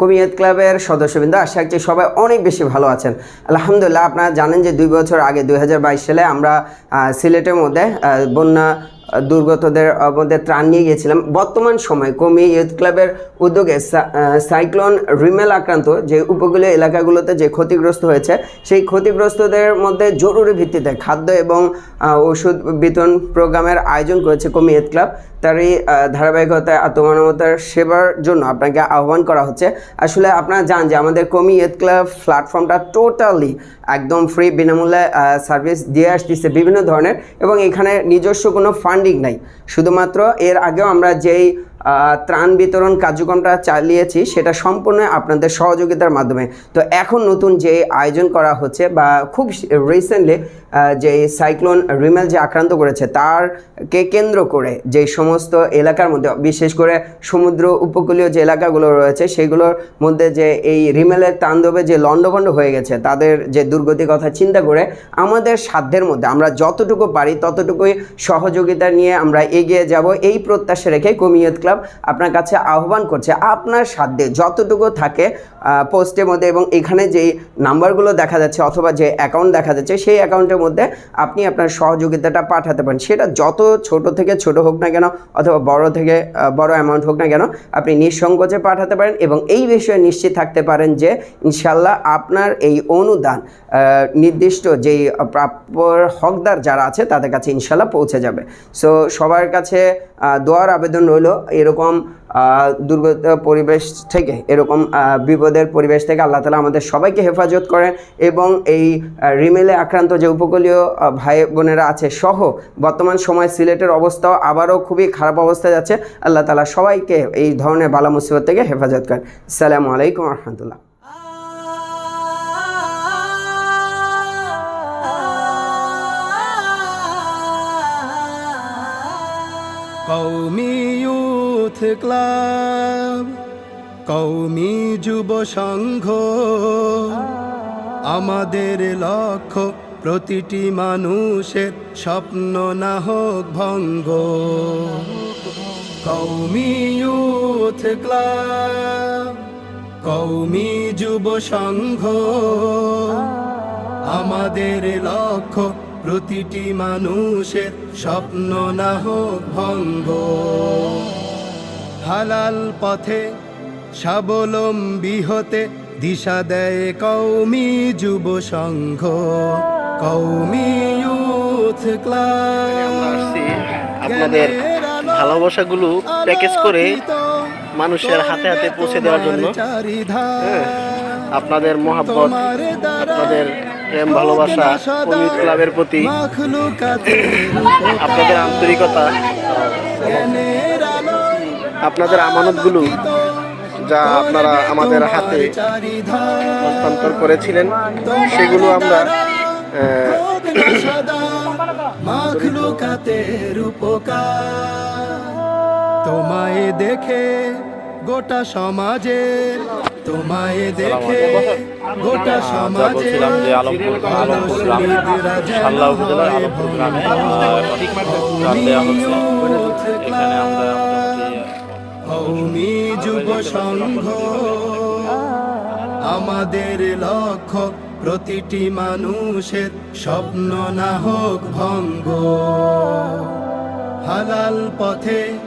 কমিয়ত ক্লাবের সদস্যবৃন্দ, আশা করছি সবাই অনেক বেশি ভালো আছেন। আলহামদুলিল্লাহ, আপনারা জানেন যে দুই বছর আগে দুই হাজার বাইশ সালে আমরা সিলেটের মধ্যে বন্যা দুর্গতদের মধ্যে ত্রাণ নিয়ে গিয়েছিলাম। বর্তমান সময় কমি ইউথ ক্লাবের উদ্যোগে সাইক্লোন রিমেল আক্রান্ত যে উপকূলীয় এলাকাগুলোতে যে ক্ষতিগ্রস্ত হয়েছে, সেই ক্ষতিগ্রস্তদের মধ্যে জরুরি ভিত্তিতে খাদ্য এবং ওষুধ বিতরণ প্রোগ্রামের আয়োজন করেছে কমি ইউথ ক্লাব। তারই ধারাবাহিকতায় আত্মমানবতার সেবার জন্য আপনাকে আহ্বান করা হচ্ছে। আসলে আপনারা জান যে আমাদের কমি ইউথ ক্লাব প্ল্যাটফর্মটা টোটালি একদম ফ্রি বিনামূল্যে সার্ভিস দিয়ে আসতেছে বিভিন্ন ধরনের এবং এখানে নিজস্ব কোনো ফান্ডিং নাই। শুধুমাত্র এর আগেও আমরা যেই ত্রাণ বিতরণ কার্যক্রমটা চালিয়েছি, সেটা সম্পূর্ণ আপনাদের সহযোগিতার মাধ্যমে। তো এখন নতুন যে আয়োজন করা হচ্ছে বা খুব রিসেন্টলি যে সাইক্লোন রিমেল যে আক্রান্ত করেছে, তারকে কেন্দ্র করে যে সমস্ত এলাকার মধ্যে, বিশেষ করে সমুদ্র উপকূলীয় যে এলাকাগুলো রয়েছে, সেগুলোর মধ্যে যে এই রিমেলের তাণ্ডবে যে লণ্ডভণ্ড হয়ে গেছে, তাদের যে দুর্গতির কথা চিন্তা করে আমাদের সাধ্যের মধ্যে, আমরা যতটুকু পারি ততটুকুই সহযোগিতা নিয়ে আমরা এগিয়ে যাব। এই প্রত্যাশা রেখে কমিয়ত ক্লাব আপনার কাছে আহ্বান করছে আপনার সাধ্যে যতটুকু থাকে পোস্টের মধ্যে এবং এখানে যেই নাম্বারগুলো দেখা যাচ্ছে অথবা যে অ্যাকাউন্ট দেখা যাচ্ছে, সেই অ্যাকাউন্টের মধ্যে আপনি আপনার সহযোগিতাটা পাঠাতে পারেন। সেটা যত ছোট থেকে ছোট হোক না কেন অথবা বড় থেকে বড় অ্যামাউন্ট হোক না কেন আপনি নিঃসংকোচে পাঠাতে পারেন এবং এই বিষয়ে নিশ্চিত থাকতে পারেন যে ইনশাল্লাহ আপনার এই অনুদান নির্দিষ্ট যেই প্রাপ্যর হকদার যারা আছে তাদের কাছে ইনশাল্লাহ পৌঁছে যাবে। সো সবার কাছে দোয়ার আবেদন রইল। এরকম দুর্গত পরিবেশ থেকে, এরকম বিপদের পরিবেশ থেকে আল্লাহ তালা আমাদের সবাইকে হেফাজত করেন এবং এই রিমেলে আক্রান্ত যে উপকূলীয় ভাই বোনেরা আছে সহ, বর্তমান সময় সিলেটের অবস্থাও আবারও খুবই খারাপ অবস্থায় যাচ্ছে। আল্লাহ তালা সবাইকে এই ধরনের বালা মুসিবত থেকে হেফাজত করেন। সালামু আলাইকুম রহমতুল্লাহ। কৌমি ইউথ ক্লাব কৌমি যুব সংঘ। আমাদের লক্ষ্য প্রতিটি মানুষের স্বপ্ন না হোক ভঙ্গ। কৌমি ইউথ ক্লাব কৌমি যুব সংঘ। আমাদের লক্ষ্য প্রতিটি মানুষের স্বপ্ন না হোক ভঙ্গ। হালাল পথে স্বাবলম্বী হতে দিশা দেয় কৌমি যুব সংঘ কৌমি ইউথ ক্লাব আপনাদের ভালোবাসাগুলো প্যাকেজ করে মানুষের হাতে হাতে পৌঁছে দেওয়ার জন্য। হ্যাঁ, আপনাদের মহাব্বত আপনাদের প্রেম ভালোবাসা কমিউনিট ক্লাবের প্রতি আপনাদের আন্তরিকতা। আপনাদের আমানতগুলো যা আপনারা আমাদের হাতে হস্তান্তর করেছিলেন সেগুলো আমরা তোমায় দেখে গোটা সমাজে তোমায় দেখে গোটা সমাজে বলছিলাম যে আলমপুর আলমপুর গ্রামে সাল্লা উপজেলার আলমপুর গ্রামে দেওয়া হচ্ছে। এখানে আমরা যুব সংঘ। আমাদের লক্ষ্য প্রতিটি মানুষের স্বপ্ন না হোক ভঙ্গ। হালাল পথে